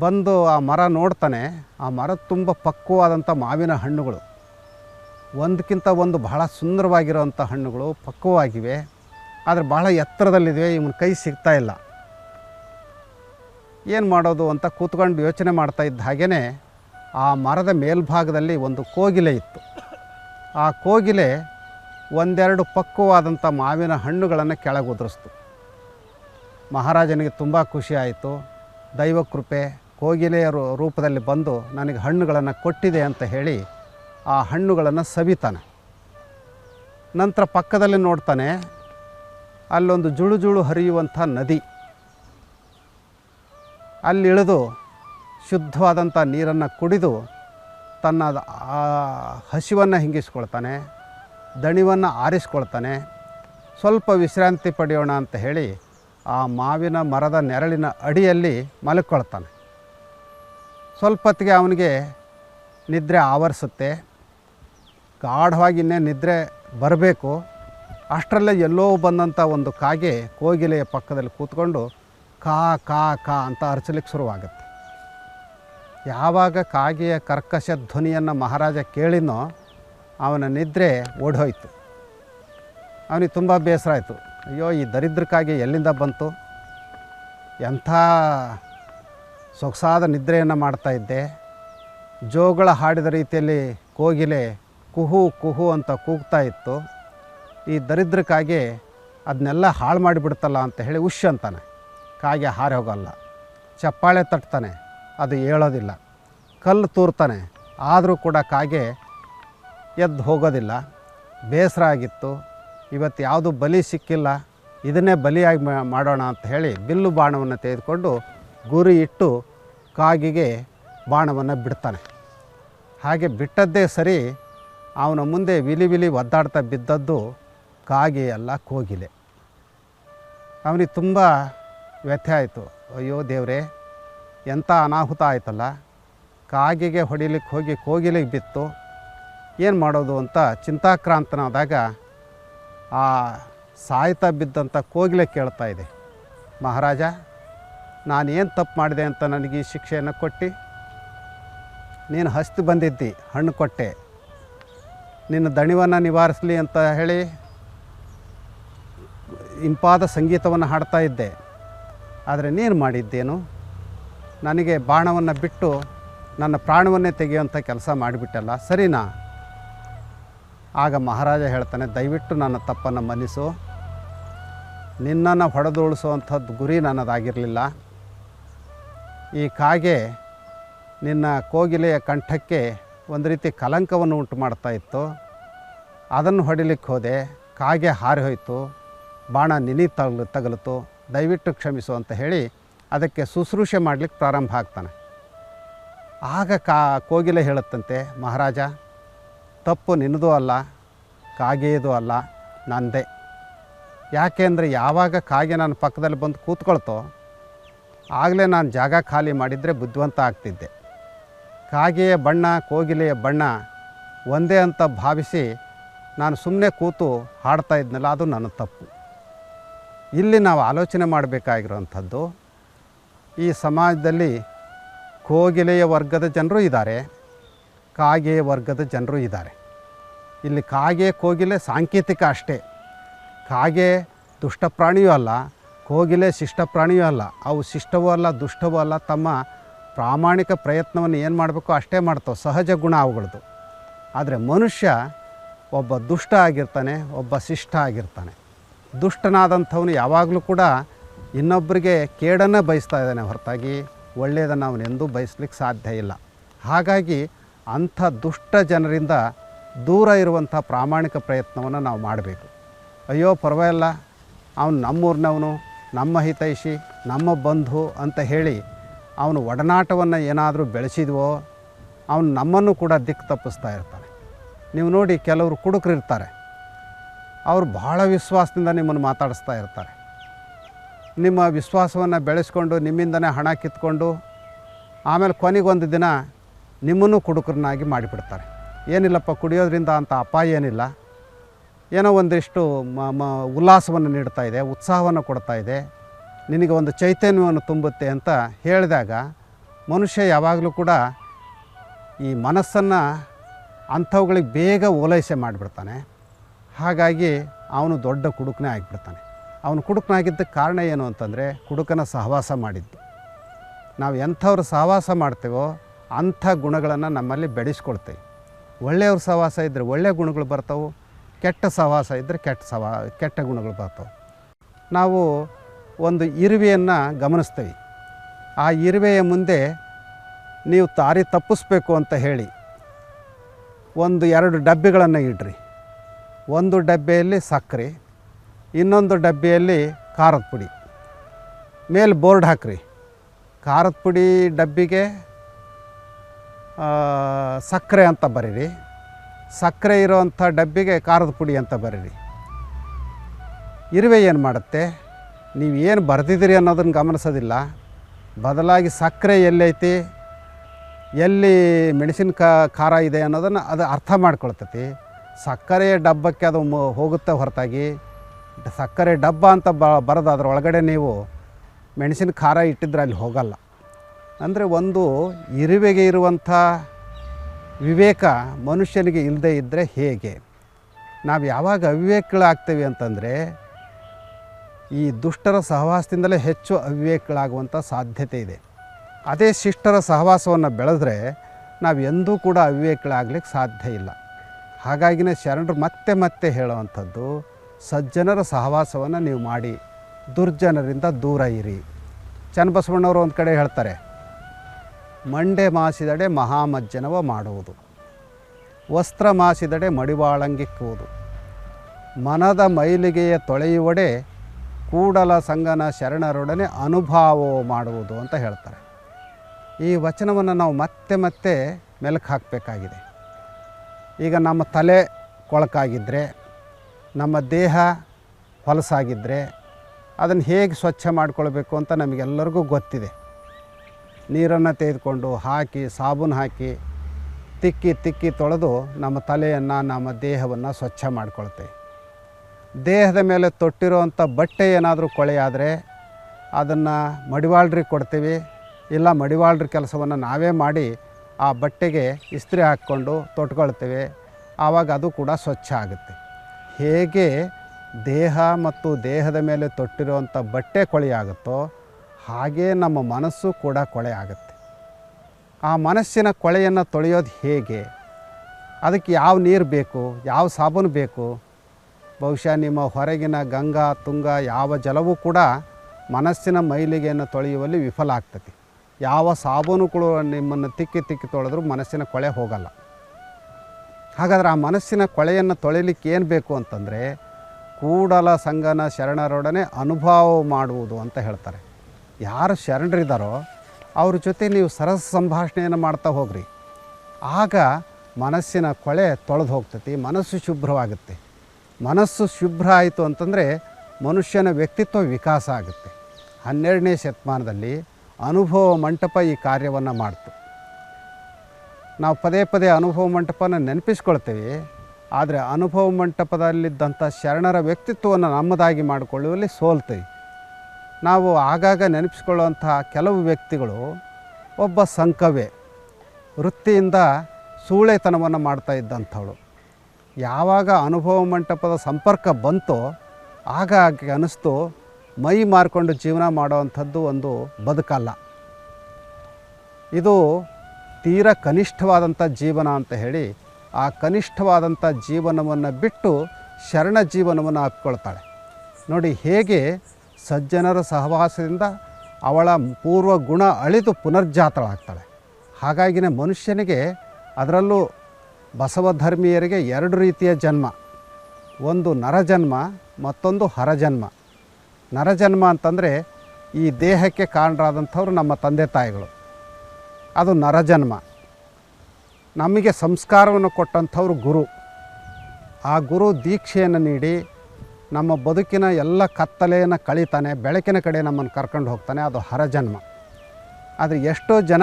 ಬಂದು ಆ ಮರ ನೋಡ್ತಾನೆ. ಆ ಮರ ತುಂಬ ಪಕ್ವವಾದಂಥ ಮಾವಿನ ಹಣ್ಣುಗಳು. ಒಂದಕ್ಕಿಂತ ಒಂದು ಬಹಳ ಸುಂದರವಾಗಿರುವಂಥ ಹಣ್ಣುಗಳು ಪಕ್ವವಾಗಿವೆ. ಆದರೆ ಬಹಳ ಎತ್ತರದಲ್ಲಿದೆ. ಇವನ ಕೈ ಸಿಗ್ತಾ ಇಲ್ಲ. ಏನು ಮಾಡೋದು ಅಂತ ಕೂತ್ಕೊಂಡು ಯೋಚನೆ ಮಾಡ್ತಾ ಇದ್ದ ಹಾಗೇ ಆ ಮರದ ಮೇಲ್ಭಾಗದಲ್ಲಿ ಒಂದು ಕೋಗಿಲೆ ಇತ್ತು. ಆ ಕೋಗಿಲೆ ಒಂದೆರಡು ಪಕ್ವವಾದಂಥ ಮಾವಿನ ಹಣ್ಣುಗಳನ್ನು ಕೆಳಗೆ ಉದುರಿಸ್ತು. ಮಹಾರಾಜನಿಗೆ ತುಂಬ ಖುಷಿ ಆಯಿತು. ದೈವ ಕೃಪೆ ಕೋಗಿಲೆಯ ರೂಪದಲ್ಲಿ ಬಂದು ನನಗೆ ಹಣ್ಣುಗಳನ್ನು ಕೊಟ್ಟಿದೆ ಅಂತ ಹೇಳಿ ಆ ಹಣ್ಣುಗಳನ್ನು ಸವಿತಾನೆ. ನಂತರ ಪಕ್ಕದಲ್ಲಿ ನೋಡ್ತಾನೆ, ಅಲ್ಲೊಂದು ಜುಳು ಜುಳು ಹರಿಯುವಂಥ ನದಿ. ಅಲ್ಲಿ ಇಳಿದು ಶುದ್ಧವಾದಂಥ ನೀರನ್ನು ಕುಡಿದು ತನ್ನ ಹಸಿವನ್ನು ಹಿಂಗಿಸ್ಕೊಳ್ತಾನೆ, ದಣಿವನ್ನು ಆರಿಸ್ಕೊಳ್ತಾನೆ, ಸ್ವಲ್ಪ ವಿಶ್ರಾಂತಿ ಪಡೆಯೋಣ ಅಂತ ಹೇಳಿ ಆ ಮಾವಿನ ಮರದ ನೆರಳಿನ ಅಡಿಯಲ್ಲಿ ಮಲಕ್ಕೊಳ್ತಾನೆ ಸ್ವಲ್ಪ ಹೊತ್ತಿಗೆ ಅವನಿಗೆ ನಿದ್ರೆ ಆವರಿಸುತ್ತೆ. ಗಾಢವಾಗಿ ಇನ್ನೇ ನಿದ್ರೆ ಬರಬೇಕು. ಅಷ್ಟರಲ್ಲೇ ಎಲ್ಲೋ ಬಂದಂಥ ಒಂದು ಕಾಗೆ ಕೋಗಿಲೆಯ ಪಕ್ಕದಲ್ಲಿ ಕೂತ್ಕೊಂಡು ಕಾ ಕಾ ಕಾ ಅಂತ ಅರಚಲಿಕ್ಕೆ ಶುರುವಾಗುತ್ತೆ. ಯಾವಾಗ ಕಾಗೆಯ ಕರ್ಕಶ ಧ್ವನಿಯನ್ನು ಮಹಾರಾಜ ಕೇಳಿನೋ ಅವನ ನಿದ್ರೆ ಓಡೋಯ್ತು. ಅವನಿಗೆ ತುಂಬ ಬೇಸರ ಆಯಿತು. ಅಯ್ಯೋ, ಈ ದರಿದ್ರಕ್ಕಾಗಿ ಎಲ್ಲಿಂದ ಬಂತು? ಎಂಥ ಸೊಗಸಾದ ನಿದ್ರೆಯನ್ನು ಮಾಡ್ತಾ ಇದ್ದೆ. ಜೋಗಳ ಹಾಡಿದ ರೀತಿಯಲ್ಲಿ ಕೋಗಿಲೆ ಕುಹು ಕುಹು ಅಂತ ಕೂಗ್ತಾ ಇತ್ತು. ಈ ದರಿದ್ರಕ್ಕಾಗಿ ಅದನ್ನೆಲ್ಲ ಹಾಳು ಮಾಡಿಬಿಡ್ತಲ್ಲ ಅಂತ ಹೇಳಿ ಉಶ್ ಅಂತಾನೆ. ಕಾಗೆ ಹಾರಿ ಹೋಗಲ್ಲ. ಚಪ್ಪಾಳೆ ತಟ್ತಾನೆ. ಅದು ಹೇಳೋದಿಲ್ಲ. ಕಲ್ಲು ತೂರ್ತಾನೆ, ಆದರೂ ಕೂಡ ಕಾಗೆ ಎದ್ದು ಹೋಗೋದಿಲ್ಲ. ಬೇಸರ ಆಗಿತ್ತು. ಇವತ್ತು ಯಾವುದು ಬಲಿ ಸಿಕ್ಕಿಲ್ಲ. ಇದನ್ನೇ ಬಲಿಯಾಗಿ ಮಾಡೋಣ ಅಂತ ಹೇಳಿ ಬಿಲ್ಲು ಬಾಣವನ್ನು ತೆಗೆದುಕೊಂಡು ಗುರಿ ಇಟ್ಟು ಕಾಗಿಗೆ ಬಾಣವನ್ನು ಬಿಡ್ತಾನೆ. ಹಾಗೆ ಬಿಟ್ಟದ್ದೇ ಸರಿ ಅವನ ಮುಂದೆ ವಿಲಿ ವಿಲಿ ಒದ್ದಾಡ್ತಾ ಬಿದ್ದದ್ದು ಕಾಗೆ ಅಲ್ಲ, ಕೋಗಿಲೆ. ಅವನಿಗೆ ತುಂಬ ವ್ಯಥೆ ಆಯಿತು. ಅಯ್ಯೋ ದೇವರೇ ಎಂಥ ಅನಾಹುತ ಆಯ್ತಲ್ಲ? ಕಾಗೆಗೆ ಹೊಡಿಲಿಕ್ಕೆ ಹೋಗಿ ಕೋಗಿಲಿಗೆ ಬಿತ್ತು. ಏನು ಮಾಡೋದು ಅಂತ ಚಿಂತಾಕ್ರಾಂತನಾದಾಗ ಆ ಸಾಯ್ತಾ ಬಿದ್ದಂಥ ಕೋಗಿಲೆ ಕೇಳ್ತಾ ಇದೆ. ಮಹಾರಾಜ ನಾನೇನು ತಪ್ಪು ಮಾಡಿದೆ ಅಂತ ನನಗೆ ಈ ಶಿಕ್ಷೆಯನ್ನು ಕೊಟ್ಟು? ನೀನು ಹಸ್ತು ಬಂದಿದ್ದಿ, ಹಣ್ಣು ಕೊಟ್ಟೆ. ನಿನ್ನ ದಣಿವನ್ನು ನಿವಾರಿಸಲಿ ಅಂತ ಹೇಳಿ ಇಂಪಾದ ಸಂಗೀತವನ್ನು ಹಾಡ್ತಾ ಇದ್ದೆ. ಆದರೆ ನೀನು ಮಾಡಿದ್ದೇನು? ನನಗೆ ಬಾಣವನ್ನು ಬಿಟ್ಟು ನನ್ನ ಪ್ರಾಣವನ್ನೇ ತೆಗೆಯುವಂಥ ಕೆಲಸ ಮಾಡಿಬಿಟ್ಟಲ್ಲ, ಸರಿನಾ? ಆಗ ಮಹಾರಾಜ ಹೇಳ್ತಾನೆ, ದಯವಿಟ್ಟು ನನ್ನ ತಪ್ಪನ್ನು ಮನ್ನಿಸು. ನಿನ್ನನ್ನು ಹೊಡೆದುಳಿಸುವಂಥದ್ದು ಗುರಿ ನನ್ನದಾಗಿರಲಿಲ್ಲ. ಈ ಕಾಗೆ ನಿನ್ನ ಕೋಗಿಲೆಯ ಕಂಠಕ್ಕೆ ಒಂದು ರೀತಿ ಕಲಂಕವನ್ನು ಉಂಟು ಮಾಡ್ತಾ ಇತ್ತು. ಅದನ್ನು ಹೊಡಿಲಿಕ್ಕೆ ಹೋದೆ, ಕಾಗೆ ಹಾರಿ ಹೋಯಿತು. ಬಾಣ ನಿನಿ ತಗಲು, ತಗಲಿತು. ದಯವಿಟ್ಟು ಕ್ಷಮಿಸು ಅಂತ ಹೇಳಿ ಅದಕ್ಕೆ ಶುಶ್ರೂಷೆ ಮಾಡಲಿಕ್ಕೆ ಪ್ರಾರಂಭ ಆಗ್ತಾನೆ. ಆಗ ಕಾ ಕೋಗಿಲೆ ಹೇಳುತ್ತಂತೆ, ಮಹಾರಾಜ, ತಪ್ಪು ನಿನ್ನದೂ ಅಲ್ಲ, ಕಾಗೆಯದು ಅಲ್ಲ, ನಂದೇ. ಯಾಕೆಂದರೆ ಯಾವಾಗ ಕಾಗೆ ನನ್ನ ಪಕ್ಕದಲ್ಲಿ ಬಂದು ಕೂತ್ಕೊಳ್ತೋ, ಆಗಲೇ ನಾನು ಜಾಗ ಖಾಲಿ ಮಾಡಿದರೆ ಬುದ್ಧಿವಂತ ಆಗ್ತಿದ್ದೆ. ಕಾಗೆಯ ಬಣ್ಣ, ಕೋಗಿಲೆಯ ಬಣ್ಣ ಒಂದೇ ಅಂತ ಭಾವಿಸಿ ನಾನು ಸುಮ್ಮನೆ ಕೂತು ಹಾಡ್ತಾ ಇದ್ನಲ್ಲ, ಅದು ನನ್ನ ತಪ್ಪು. ಇಲ್ಲಿ ನಾವು ಆಲೋಚನೆ ಮಾಡಬೇಕಾಗಿರೋವಂಥದ್ದು ಈ ಸಮಾಜದಲ್ಲಿ ಕೋಗಿಲೆಯ ವರ್ಗದ ಜನರು ಇದ್ದಾರೆ ಕಾಗೆ ವರ್ಗದ ಜನರು ಇದ್ದಾರೆ. ಇಲ್ಲಿ ಕಾಗೆ ಕೋಗಿಲೆ ಸಾಂಕೇತಿಕ ಅಷ್ಟೇ. ಕಾಗೆ ದುಷ್ಟ ಪ್ರಾಣಿಯೂ ಅಲ್ಲ, ಕೋಗಿಲೆ ಶಿಷ್ಟ ಪ್ರಾಣಿಯೂ ಅಲ್ಲ. ಅವು ಶಿಷ್ಟವೂ ಅಲ್ಲ, ದುಷ್ಟವೂ ಅಲ್ಲ, ತಮ್ಮ ಪ್ರಾಮಾಣಿಕ ಪ್ರಯತ್ನವನ್ನು ಏನು ಮಾಡಬೇಕು ಅಷ್ಟೇ ಮಾಡ್ತಾವೆ, ಸಹಜ ಗುಣ ಅವುಗಳದ್ದು. ಆದರೆ ಮನುಷ್ಯ ಒಬ್ಬ ದುಷ್ಟ ಆಗಿರ್ತಾನೆ, ಒಬ್ಬ ಶಿಷ್ಟ ಆಗಿರ್ತಾನೆ. ದುಷ್ಟನಾದಂಥವನು ಯಾವಾಗಲೂ ಕೂಡ ಇನ್ನೊಬ್ಬರಿಗೆ ಕೇಡನ್ನು ಬಯಸ್ತಾ ಇದ್ದಾನೆ ಹೊರತಾಗಿ ಒಳ್ಳೆಯದನ್ನು ಅವನೆಂದೂ ಬಯಸ್ಲಿಕ್ಕೆ ಸಾಧ್ಯ ಇಲ್ಲ. ಹಾಗಾಗಿ ಅಂಥ ದುಷ್ಟ ಜನರಿಂದ ದೂರ ಇರುವಂಥ ಪ್ರಾಮಾಣಿಕ ಪ್ರಯತ್ನವನ್ನು ನಾವು ಮಾಡಬೇಕು. ಅಯ್ಯೋ ಪರವಾಗಿಲ್ಲ, ಅವನು ನಮ್ಮೂರಿನವನು, ನಮ್ಮ ಹಿತೈಷಿ, ನಮ್ಮ ಬಂಧು ಅಂತ ಹೇಳಿ ಅವನು ಒಡನಾಟವನ್ನು ಏನಾದರೂ ಬೆಳೆಸಿದ್ವೋ, ಅವನು ನಮ್ಮನ್ನು ಕೂಡ ದಿಕ್ಕು ತಪ್ಪಿಸ್ತಾ ಇರ್ತಾನೆ. ನೀವು ನೋಡಿ ಕೆಲವರು ಕುಡುಕರು ಇರ್ತಾರೆ. ಅವರು ಬಹಳ ವಿಶ್ವಾಸದಿಂದ ನಿಮ್ಮನ್ನು ಮಾತಾಡಿಸ್ತಾ ಇರ್ತಾರೆ. ನಿಮ್ಮ ವಿಶ್ವಾಸವನ್ನು ಬೆಳೆಸ್ಕೊಂಡು ನಿಮ್ಮಿಂದನೇ ಹಣ ಕಿತ್ಕೊಂಡು ಆಮೇಲೆ ಕೊನೆಗೊಂದು ದಿನ ನಿಮ್ಮನ್ನು ಕುಡುಕರನ್ನಾಗಿ ಮಾಡಿಬಿಡ್ತಾರೆ. ಏನಿಲ್ಲಪ್ಪ, ಕುಡಿಯೋದ್ರಿಂದ ಅಂತ ಅಪಾಯ ಏನಿಲ್ಲ. ಏನೋ ಒಂದಿಷ್ಟು ಮ ಮ, ಉಲ್ಲಾಸವನ್ನು ನೀಡ್ತಾ ಇದೆ, ಉತ್ಸಾಹವನ್ನು ಕೊಡ್ತಾ ಇದೆ. ನಿನಗೆ ಒಂದು ಚೈತನ್ಯವನ್ನು ತುಂಬುತ್ತೆ ಅಂತ ಹೇಳಿದಾಗ ಮನುಷ್ಯ ಯಾವಾಗಲೂ ಕೂಡ ಈ ಮನಸ್ಸನ್ನು ಅಂಥವುಗಳಿಗೆ ಬೇಗ ಓಲೈಸೆ ಮಾಡಿಬಿಡ್ತಾನೆ. ಹಾಗಾಗಿ ಅವನು ದೊಡ್ಡ ಕುಡುಕನೇ ಆಗಿಬಿಡ್ತಾನೆ. ಅವನು ಕುಡುಕನಾಗಿದ್ದಕ್ಕೆ ಕಾರಣ ಏನು ಅಂತಂದರೆ ಕುಡುಕನ ಸಹವಾಸ ಮಾಡಿದ್ದು. ನಾವು ಎಂಥವ್ರು ಸಹವಾಸ ಮಾಡ್ತೇವೋ ಅಂಥ ಗುಣಗಳನ್ನು ನಮ್ಮಲ್ಲಿ ಬೆಳೆಸ್ಕೊಳ್ತೇವೆ. ಒಳ್ಳೆಯವ್ರ ಸಹವಾಸ ಇದ್ದರೆ ಒಳ್ಳೆಯ ಗುಣಗಳು ಬರ್ತಾವೆ, ಕೆಟ್ಟ ಸಹವಾಸ ಇದ್ದರೆ ಕೆಟ್ಟ ಸವಾ ಕೆಟ್ಟ ಗುಣಗಳು ಬರ್ತವೆ. ನಾವು ಒಂದು ಇರುವೆಯನ್ನು ಗಮನಿಸ್ತೇವೆ. ಆ ಇರುವೆಯ ಮುಂದೆ ನೀವು ತಾರಿ ತಪ್ಪಿಸ್ಬೇಕು ಅಂತ ಹೇಳಿ ಒಂದು ಎರಡು ಡಬ್ಬಿಗಳನ್ನು ಇಡ್ರಿ. ಒಂದು ಡಬ್ಬೆಯಲ್ಲಿ ಸಕ್ಕರೆ ಇನ್ನೊಂದು ಡಬ್ಬಿಯಲ್ಲಿ ಖಾರದ ಪುಡಿ. ಮೇಲೆ ಬೋರ್ಡ್ ಹಾಕ್ರಿ. ಖಾರದ ಪುಡಿ ಡಬ್ಬಿಗೆ ಸಕ್ಕರೆ ಅಂತ ಬರೀರಿ. ಸಕ್ಕರೆ ಇರೋವಂಥ ಡಬ್ಬಿಗೆ ಖಾರದ ಪುಡಿ ಅಂತ ಬರೀರಿ. ಇರುವೆ ಏನು ಮಾಡುತ್ತೆ? ನೀವು ಏನು ಬರೆದಿದ್ದೀರಿ ಅನ್ನೋದನ್ನು ಗಮನಿಸೋದಿಲ್ಲ. ಬದಲಾಗಿ ಸಕ್ಕರೆ ಎಲ್ಲೈತಿ ಎಲ್ಲಿ ಮೆಣಸಿನ ಖಾರ ಇದೆ ಅನ್ನೋದನ್ನು ಅದು ಅರ್ಥ ಮಾಡ್ಕೊಳ್ತೈತಿ. ಸಕ್ಕರೆಯ ಡಬ್ಬಕ್ಕೆ ಅದು ಹೋಗುತ್ತೆ ಹೊರತಾಗಿ. ಸಕ್ಕರೆ ಡಬ್ಬ ಅಂತ ಬ ಬರೋದು ಅದರ ಒಳಗಡೆ ನೀವು ಮೆಣಸಿನ ಖಾರ ಇಟ್ಟಿದ್ರೆ ಅಲ್ಲಿ ಹೋಗಲ್ಲ. ಅಂದರೆ ಒಂದು ಇರುವೆಗೆ ಇರುವಂಥ ವಿವೇಕ ಮನುಷ್ಯನಿಗೆ ಇಲ್ಲದೆ ಇದ್ದರೆ ಹೇಗೆ? ನಾವು ಯಾವಾಗ ಅವಿವೇಕಗಳಾಗ್ತೇವೆ ಅಂತಂದರೆ ಈ ದುಷ್ಟರ ಸಹವಾಸದಿಂದಲೇ ಹೆಚ್ಚು ಅವಿವೇಕಗಳಾಗುವಂಥ ಸಾಧ್ಯತೆ ಇದೆ. ಅದೇ ಶಿಷ್ಟರ ಸಹವಾಸವನ್ನು ಬೆಳೆದ್ರೆ ನಾವು ಎಂದೂ ಕೂಡ ಅವಿವೇಕಗಳಾಗಲಿಕ್ಕೆ ಸಾಧ್ಯ ಇಲ್ಲ. ಹಾಗಾಗಿನೇ ಶರಣರು ಮತ್ತೆ ಮತ್ತೆ ಹೇಳುವಂಥದ್ದು ಸಜ್ಜನರ ಸಹವಾಸವನ್ನು ನೀವು ಮಾಡಿ, ದುರ್ಜನರಿಂದ ದೂರ ಇರಿ. ಚನ್ನಬಸವಣ್ಣವರು ಒಂದು ಕಡೆ ಹೇಳ್ತಾರೆ, ಮಂಡೆ ಮಾಸಿದಡೆ ಮಹಾಮಜ್ಜನವ ಮಾಡುವುದು. ವಸ್ತ್ರ ಮಾಸಿದಡೆ ಮಡಿವಾಳಂಗಿಕ್ಕುವುದು. ಮನದ ಮೈಲಿಗೆಯ ತೊಳೆಯುವಡೆ ಕೂಡಲ ಸಂಗನ ಶರಣರೊಡನೆ ಅನುಭಾವ ಮಾಡುವುದು ಅಂತ ಹೇಳ್ತಾರೆ. ಈ ವಚನವನ್ನು ನಾವು ಮತ್ತೆ ಮತ್ತೆ ಮೆಲುಕು ಹಾಕಬೇಕಾಗಿದೆ. ಈಗ ನಮ್ಮ ತಲೆ ಕೊಳಕಾಗಿದ್ದರೆ ನಮ್ಮ ದೇಹ ಹೊಲಸಾಗಿದ್ದರೆ ಅದನ್ನು ಹೇಗೆ ಸ್ವಚ್ಛ ಮಾಡಿಕೊಳ್ಬೇಕು ಅಂತ ನಮಗೆಲ್ಲರಿಗೂ ಗೊತ್ತಿದೆ. ನೀರನ್ನು ತೆಗೆದುಕೊಂಡು ಹಾಕಿ, ಸಾಬೂನು ಹಾಕಿ ತಿಕ್ಕಿ ತಿಕ್ಕಿ ತೊಳೆದು ನಮ್ಮ ತಲೆಯನ್ನು, ನಮ್ಮ ದೇಹವನ್ನು ಸ್ವಚ್ಛ ಮಾಡಿಕೊಳ್ತೇವೆ. ದೇಹದ ಮೇಲೆ ತೊಟ್ಟಿರುವಂಥ ಬಟ್ಟೆ ಏನಾದರೂ ಕೊಳೆಯಾದರೆ ಅದನ್ನು ಮಡಿವಾಳ್ರಿಗೆ ಕೊಡ್ತೀವಿ. ಇಲ್ಲ, ಮಡಿವಾಳ್ರ ಕೆಲಸವನ್ನು ನಾವೇ ಮಾಡಿ ಆ ಬಟ್ಟೆಗೆ ಇಸ್ತ್ರಿ ಹಾಕ್ಕೊಂಡು ತೊಟ್ಕೊಳ್ತೇವೆ. ಆವಾಗ ಅದು ಕೂಡ ಸ್ವಚ್ಛ ಆಗುತ್ತೆ. ಹೇಗೆ ದೇಹ ಮತ್ತು ದೇಹದ ಮೇಲೆ ತೊಟ್ಟಿರುವಂಥ ಬಟ್ಟೆ ಕೊಳೆಯಾಗುತ್ತೋ ಹಾಗೇ ನಮ್ಮ ಮನಸ್ಸು ಕೂಡ ಕೊಳೆ ಆಗುತ್ತೆ ಆ ಮನಸ್ಸಿನ ಕೊಳೆಯನ್ನು ತೊಳೆಯೋದು ಹೇಗೆ? ಅದಕ್ಕೆ ಯಾವ ನೀರು ಬೇಕು? ಯಾವ ಸಾಬೂನು ಬೇಕು? ಬಹುಶಃ ನಿಮ್ಮ ಹೊರಗಿನ ಗಂಗಾ, ತುಂಗ ಯಾವ ಜಲವೂ ಕೂಡ ಮನಸ್ಸಿನ ಮೈಲಿಗೆಯನ್ನು ತೊಳೆಯುವಲ್ಲಿ ವಿಫಲ ಆಗ್ತದೆ. ಯಾವ ಸಾಬೂನುಗಳು ನಿಮ್ಮನ್ನು ತಿಕ್ಕಿ ತಿಕ್ಕಿ ತೊಳೆದ್ರೂ ಮನಸ್ಸಿನ ಕೊಳೆ ಹೋಗಲ್ಲ. ಹಾಗಾದ್ರೆ ಆ ಮನಸ್ಸಿನ ಕೊಳೆಯನ್ನು ತೊಳೆಯಲಿಕ್ಕೆ ಏನು ಬೇಕು ಅಂತಂದರೆ ಕೂಡಲ ಸಂಗನ ಶರಣರೊಡನೆ ಅನುಭವ ಮಾಡುವುದು ಅಂತ ಹೇಳ್ತಾರೆ. ಯಾರು ಶರಣರಿದ್ದಾರೋ ಅವ್ರ ಜೊತೆ ನೀವು ಸರಸ ಸಂಭಾಷಣೆಯನ್ನು ಮಾಡ್ತಾ ಹೋಗ್ರಿ. ಆಗ ಮನಸ್ಸಿನ ಕೊಳೆ ತೊಳೆದು ಹೋಗ್ತೈತಿ, ಮನಸ್ಸು ಶುಭ್ರವಾಗುತ್ತೆ. ಮನಸ್ಸು ಶುಭ್ರ ಆಯಿತು ಅಂತಂದರೆ ಮನುಷ್ಯನ ವ್ಯಕ್ತಿತ್ವ ವಿಕಾಸ ಆಗುತ್ತೆ. ಹನ್ನೆರಡನೇ ಶತಮಾನದಲ್ಲಿ ಅನುಭವ ಮಂಟಪ ಈ ಕಾರ್ಯವನ್ನು ಮಾಡ್ತು. ನಾವು ಪದೇ ಪದೇ ಅನುಭವ ಮಂಟಪನ ನೆನಪಿಸ್ಕೊಳ್ತೇವೆ. ಆದರೆ ಅನುಭವ ಮಂಟಪದಲ್ಲಿದ್ದಂಥ ಶರಣರ ವ್ಯಕ್ತಿತ್ವವನ್ನು ನಮ್ಮದಾಗಿ ಮಾಡಿಕೊಳ್ಳುವಲ್ಲಿ ಸೋಲ್ತೇವೆ. ನಾವು ಆಗಾಗ ನೆನಪಿಸ್ಕೊಳ್ಳುವಂತಹ ಕೆಲವು ವ್ಯಕ್ತಿಗಳು ಒಬ್ಬ ಸಂಕವೇ ವೃತ್ತಿಯಿಂದ ಸೂಳೆತನವನ್ನು ಮಾಡ್ತಾ ಇದ್ದಂಥವಳು. ಯಾವಾಗ ಅನುಭವ ಮಂಟಪದ ಸಂಪರ್ಕ ಬಂತೋ ಆಗ ಆಕೆ ಅನ್ನಿಸ್ತು ಮೈ ಮಾರ್ಕೊಂಡು ಜೀವನ ಮಾಡುವಂಥದ್ದು ಒಂದು ಬದುಕಲ್ಲ. ಇದು ತೀರ ಕನಿಷ್ಠವಾದಂಥ ಜೀವನ ಅಂತ ಹೇಳಿ ಆ ಕನಿಷ್ಠವಾದಂಥ ಜೀವನವನ್ನು ಬಿಟ್ಟು ಶರಣ ಜೀವನವನ್ನು ಅಪ್ಕೊಳ್ತಾಳೆ ನೋಡಿ ಹೇಗೆ ಸಜ್ಜನರ ಸಹವಾಸದಿಂದ ಅವಳ ಪೂರ್ವ ಗುಣ ಅಳಿದು ಪುನರ್ಜಾತಳಾಗ್ತಾಳೆ. ಹಾಗಾಗಿನೇ ಮನುಷ್ಯನಿಗೆ ಅದರಲ್ಲೂ ಬಸವಧರ್ಮೀಯರಿಗೆ ಎರಡು ರೀತಿಯ ಜನ್ಮ. ಒಂದು ನರಜನ್ಮ, ಮತ್ತೊಂದು ಹರಜನ್ಮ. ನರಜನ್ಮ ಅಂತಂದರೆ ಈ ದೇಹಕ್ಕೆ ಕಾರಣರಾದಂಥವ್ರು ನಮ್ಮ ತಂದೆ ತಾಯಿಗಳು. ಅದು ನರಜನ್ಮ. ನಮಗೆ ಸಂಸ್ಕಾರವನ್ನು ಕೊಟ್ಟಂಥವ್ರು ಗುರು. ಆ ಗುರು ದೀಕ್ಷೆಯನ್ನು ನೀಡಿ ನಮ್ಮ ಬದುಕಿನ ಎಲ್ಲ ಕತ್ತಲೆಯನ್ನು ಕಳೀತಾನೆ, ಬೆಳಕಿನ ಕಡೆ ನಮ್ಮನ್ನು ಕರ್ಕೊಂಡು ಹೋಗ್ತಾನೆ, ಅದು ಹರಜನ್ಮ. ಆದರೆ ಎಷ್ಟೋ ಜನ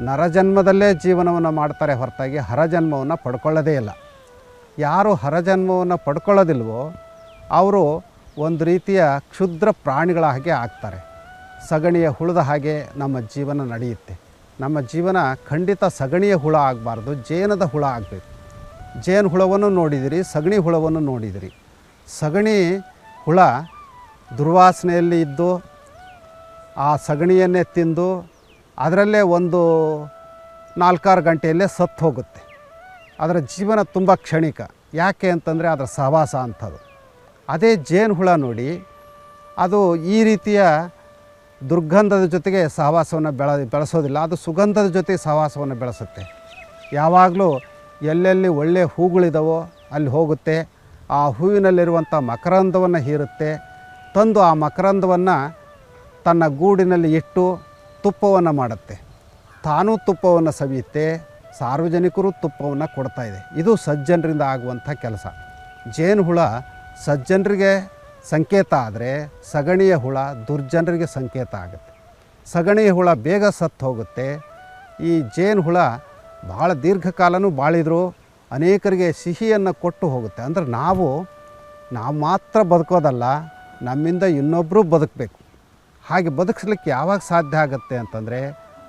ನರಜನ್ಮದಲ್ಲೇ ಜೀವನವನ್ನು ಮಾಡ್ತಾರೆ ಹೊರತಾಗಿ ಹರಜನ್ಮವನ್ನು ಪಡ್ಕೊಳ್ಳೋದೇ ಇಲ್ಲ. ಯಾರು ಹರಜನ್ಮವನ್ನು ಪಡ್ಕೊಳ್ಳೋದಿಲ್ವೋ, ಅವರು ಒಂದು ರೀತಿಯ ಕ್ಷುದ್ರ ಪ್ರಾಣಿಗಳ ಹಾಗೆ ಆಗ್ತಾರೆ. ಸಗಣಿಯ ಹುಳದ ಹಾಗೆ ನಮ್ಮ ಜೀವನ ನಡೆಯುತ್ತೆ. ನಮ್ಮ ಜೀವನ ಖಂಡಿತ ಸಗಣಿಯ ಹುಳ ಆಗಬಾರ್ದು, ಜೇನದ ಹುಳ ಆಗಬೇಕು. ಜೇನು ಹುಳವನ್ನು ನೋಡಿದಿರಿ, ಸಗಣಿ ಹುಳವನ್ನು ನೋಡಿದಿರಿ. ಸಗಣಿ ಹುಳ ದುರ್ವಾಸನೆಯಲ್ಲಿ ಇದ್ದು, ಆ ಸಗಣಿಯನ್ನೇ ತಿಂದು, ಅದರಲ್ಲೇ ಒಂದು ನಾಲ್ಕಾರು ಗಂಟೆಯಲ್ಲೇ ಸತ್ತು ಹೋಗುತ್ತೆ. ಅದರ ಜೀವನ ತುಂಬ ಕ್ಷಣಿಕ. ಯಾಕೆ ಅಂತಂದರೆ ಅದರ ಸಹವಾಸ ಅಂಥದ್ದು. ಅದೇ ಜೇನು ಹುಳ ನೋಡಿ, ಅದು ಈ ರೀತಿಯ ದುರ್ಗಂಧದ ಜೊತೆಗೆ ಸಹವಾಸವನ್ನು ಬೆಳ, ಬೆಳೆಸೋದಿಲ್ಲ. ಅದು ಸುಗಂಧದ ಜೊತೆ ಸಹವಾಸವನ್ನು ಬೆಳೆಸುತ್ತೆ. ಯಾವಾಗಲೂ ಎಲ್ಲೆಲ್ಲಿ ಒಳ್ಳೆಯ ಹೂಗಳಿದಾವೋ ಅಲ್ಲಿ ಹೋಗುತ್ತೆ. ಆ ಹೂವಿನಲ್ಲಿರುವಂಥ ಮಕರಂದವನ್ನು ಹೀರುತ್ತೆ. ತಂದು ಆ ಮಕರಂದವನ್ನು ತನ್ನ ಗೂಡಿನಲ್ಲಿ ಇಟ್ಟು ತುಪ್ಪವನ್ನು ಮಾಡುತ್ತೆ. ತಾನೂ ತುಪ್ಪವನ್ನು ಸವಿಯುತ್ತೆ. ಸಾರ್ವಜನಿಕರು ತುಪ್ಪವನ್ನು ಕೊಡ್ತಾ ಇದೆ. ಇದು ಸಜ್ಜನರಿಂದ ಆಗುವಂಥ ಕೆಲಸ. ಜೇನುಹುಳ ಸಜ್ಜನರಿಗೆ ಸಂಕೇತ ಆದರೆ ಸಗಣಿಯ ಹುಳ ದುರ್ಜನರಿಗೆ ಸಂಕೇತ ಆಗುತ್ತೆ. ಸಗಣಿಯ ಹುಳ ಬೇಗ ಸತ್ತು ಹೋಗುತ್ತೆ. ಈ ಜೇನು ಹುಳ ಭಾಳ ದೀರ್ಘಕಾಲನೂ ಬಾಳಿದ್ರು ಅನೇಕರಿಗೆ ಸಿಹಿಯನ್ನು ಕೊಟ್ಟು ಹೋಗುತ್ತೆ. ಅಂದರೆ ನಾವು ನಾವು ಮಾತ್ರ ಬದುಕೋದಲ್ಲ, ನಮ್ಮಿಂದ ಇನ್ನೊಬ್ಬರು ಬದುಕಬೇಕು. ಹಾಗೆ ಬದುಕಿಸ್ಲಿಕ್ಕೆ ಯಾವಾಗ ಸಾಧ್ಯ ಆಗುತ್ತೆ ಅಂತಂದರೆ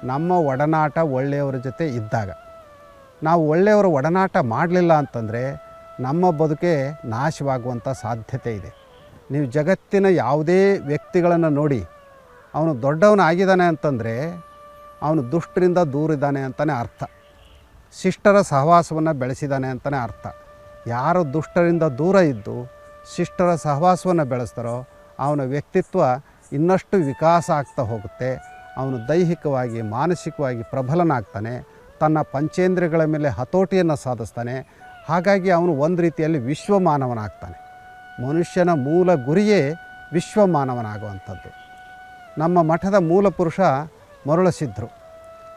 ನಮ್ಮ ಒಡನಾಟ ಒಳ್ಳೆಯವರ ಜೊತೆ ಇದ್ದಾಗ. ನಾವು ಒಳ್ಳೆಯವರ ಒಡನಾಟ ಮಾಡಲಿಲ್ಲ ಅಂತಂದರೆ ನಮ್ಮ ಬದುಕೆ ನಾಶವಾಗುವಂಥ ಸಾಧ್ಯತೆ ಇದೆ. ನೀವು ಜಗತ್ತಿನ ಯಾವುದೇ ವ್ಯಕ್ತಿಗಳನ್ನು ನೋಡಿ ಅವನು ದೊಡ್ಡವನಾಗಿದ್ದಾನೆ ಅಂತಂದರೆ ಅವನು ದುಷ್ಟರಿಂದ ದೂರ ಇದ್ದಾನೆ ಅಂತಲೇ ಅರ್ಥ. ಶಿಷ್ಟರ ಸಹವಾಸವನ್ನು ಬೆಳೆಸಿದ್ದಾನೆ ಅಂತಲೇ ಅರ್ಥ. ಯಾರು ದುಷ್ಟರಿಂದ ದೂರ ಇದ್ದು ಶಿಷ್ಟರ ಸಹವಾಸವನ್ನು ಬೆಳೆಸ್ತಾರೋ ಅವನ ವ್ಯಕ್ತಿತ್ವ ಇನ್ನಷ್ಟು ವಿಕಾಸ ಆಗ್ತಾ ಹೋಗುತ್ತೆ. ಅವನು ದೈಹಿಕವಾಗಿ, ಮಾನಸಿಕವಾಗಿ ಪ್ರಬಲನಾಗ್ತಾನೆ. ತನ್ನ ಪಂಚೇಂದ್ರಿಯಗಳ ಮೇಲೆ ಹತೋಟಿಯನ್ನು ಸಾಧಿಸ್ತಾನೆ. ಹಾಗಾಗಿ ಅವನು ಒಂದು ರೀತಿಯಲ್ಲಿ ವಿಶ್ವಮಾನವನಾಗ್ತಾನೆ. ಮನುಷ್ಯನ ಮೂಲ ಗುರಿಯೇ ವಿಶ್ವಮಾನವನಾಗುವಂಥದ್ದು. ನಮ್ಮ ಮಠದ ಮೂಲ ಪುರುಷ ಮರುಳಸಿದ್ರು.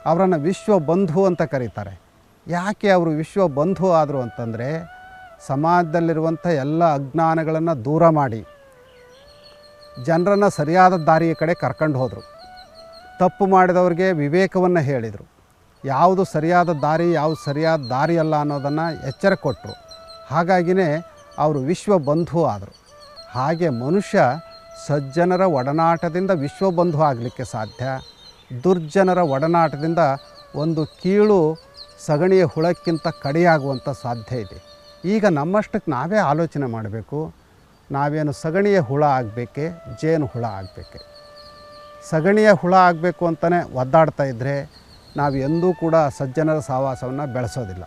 ಅವರನ್ನು ವಿಶ್ವ ಬಂಧು ಅಂತ ಕರೀತಾರೆ. ಯಾಕೆ ಅವರು ವಿಶ್ವ ಬಂಧು ಆದರು ಅಂತಂದರೆ, ಸಮಾಜದಲ್ಲಿರುವಂಥ ಎಲ್ಲ ಅಜ್ಞಾನಗಳನ್ನು ದೂರ ಮಾಡಿ ಜನರನ್ನು ಸರಿಯಾದ ದಾರಿಯ ಕಡೆ ಕರ್ಕೊಂಡು ಹೋದರು. ತಪ್ಪು ಮಾಡಿದವ್ರಿಗೆ ವಿವೇಕವನ್ನು ಹೇಳಿದರು. ಯಾವುದು ಸರಿಯಾದ ದಾರಿ, ಯಾವುದು ಸರಿಯಾದ ದಾರಿ ಅಲ್ಲ ಅನ್ನೋದನ್ನು ಎಚ್ಚರ ಕೊಟ್ಟರು ಹಾಗಾಗಿನೇ ಅವರು ವಿಶ್ವ ಬಂಧು ಆದರು. ಹಾಗೆ ಮನುಷ್ಯ ಸಜ್ಜನರ ಒಡನಾಟದಿಂದ ವಿಶ್ವಬಂಧು ಆಗಲಿಕ್ಕೆ ಸಾಧ್ಯ. ದುರ್ಜನರ ಒಡನಾಟದಿಂದ ಒಂದು ಕೀಳು ಸಗಣಿಯ ಹುಳಕ್ಕಿಂತ ಕಡೆಯಾಗುವಂಥ ಸಾಧ್ಯ ಇದೆ. ಈಗ ನಮ್ಮಷ್ಟಕ್ಕೆ ನಾವೇ ಆಲೋಚನೆ ಮಾಡಬೇಕು. ನಾವೇನು ಸಗಣಿಯ ಹುಳ ಆಗಬೇಕೆ, ಜೇನು ಹುಳ ಆಗಬೇಕೆ? ಸಗಣಿಯ ಹುಳ ಆಗಬೇಕು ಅಂತಲೇ ಒದ್ದಾಡ್ತಾ ಇದ್ದರೆ ನಾವು ಎಂದೂ ಕೂಡ ಸಜ್ಜನರ ಸಹವಾಸವನ್ನು ಬೆಳೆಸೋದಿಲ್ಲ.